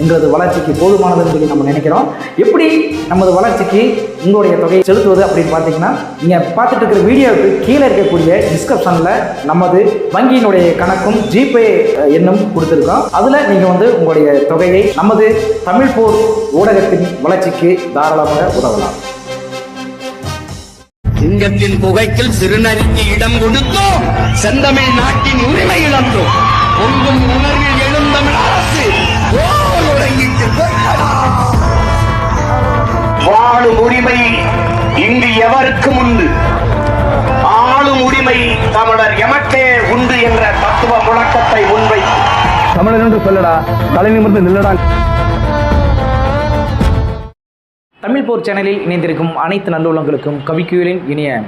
எங்களது வளர்ச்சிக்கு போதுமானதுன்னு சொல்லி நம்ம நினைக்கிறோம். எப்படி நமது வளர்ச்சிக்கு உங்களுடைய தொகையை செலுத்துவது அப்படின்னு பார்த்தீங்கன்னா நீங்கள் பார்த்துட்டு இருக்கிற வீடியோவுக்கு கீழே இருக்கக்கூடிய டிஸ்கிரிப்ஷனில் நமது வங்கியினுடைய கணக்கும் ஜிபே எண்ணும் கொடுத்துருக்கோம். அதில் நீங்கள் வந்து உங்களுடைய தொகையை நமது தமிழ் போர் ஊடகத்தின் வளர்ச்சிக்கு தாராளமாக உதவலாம். சிங்கத்தின் புகைக்கில் சிறுநரிக்கு இடம் கொடுத்தோம். செந்தமிழ் நாட்டின் உரிமை இழந்தோம். பொங்கும் உணர்வில் எழுந்தமிழ் இங்கு எவருக்கும் உண்டு? ஆளும் உரிமை தமிழர் எமக்கே உண்டு என்ற தத்துவ முழக்கத்தை முன்வைத்து. தமிழர் என்று சொல்லடா தலை நிமிர்ந்து நில்லடா. தமிழ் போர் சேனலில் இணைந்திருக்கும் அனைத்து நல்லுள்ளங்களுக்கும் கவிக்குயலின் இனிய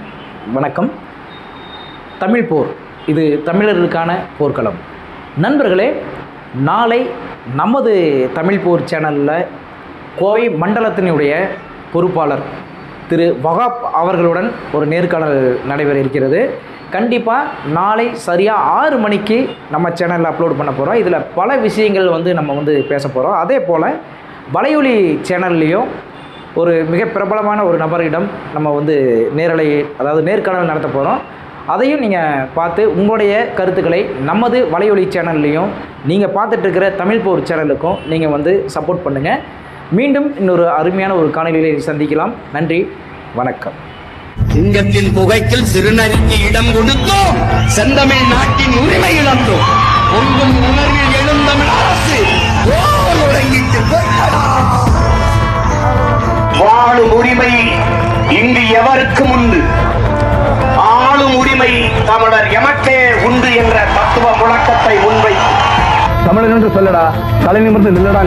வணக்கம். தமிழ் போர் இது தமிழர்களுக்கான போர்க்களம். நண்பர்களே நாளை நமது தமிழ் போர் சேனலில் கோவை மண்டலத்தினுடைய பொறுப்பாளர் திரு வகாப் அவர்களுடன் ஒரு நேர்காணல் நடைபெற இருக்கிறது. கண்டிப்பாக நாளை சரியாக ஆறு மணிக்கு நம்ம சேனலில் அப்லோட் பண்ண போகிறோம் இதில் பல விஷயங்கள் வந்து நம்ம வந்து பேச போகிறோம் அதே போல் வலையொலி சேனல்லையும் ஒரு மிக பிரபலமான ஒரு நபரிடம் நம்ம வந்து நேரலை அதாவது நேர்காணல் நடத்த போகிறோம் அதையும் நீங்கள் பார்த்து உங்களுடைய கருத்துக்களை நமது வலையொலி சேனல்லையும் நீங்கள் பார்த்துட்ருக்கிற தமிழ் போர் சேனலுக்கும் நீங்கள் வந்து சப்போர்ட் பண்ணுங்கள் மீண்டும் இன்னொரு அருமையான ஒரு காணொலியை சந்திக்கலாம். நன்றி வணக்கம். சிங்கத்தின் புகைக்கில் சிறுநரிக்கு இடம் கொடுத்தோம். செந்தமிழ் நாட்டின் உரிமை இழந்தோம். பொங்கும் உணர்வில் எழுந்தமிழ் அரசு. வாழும் உரிமை இங்கு எவருக்கும் உண்டு? ஆளும் உரிமை தமிழர் எமக்கே உண்டு என்ற தத்துவ முழக்கத்தை முன்வைத்து. தமிழன் என்று சொல்லடா தலை நிமிர்ந்து நில்லடா.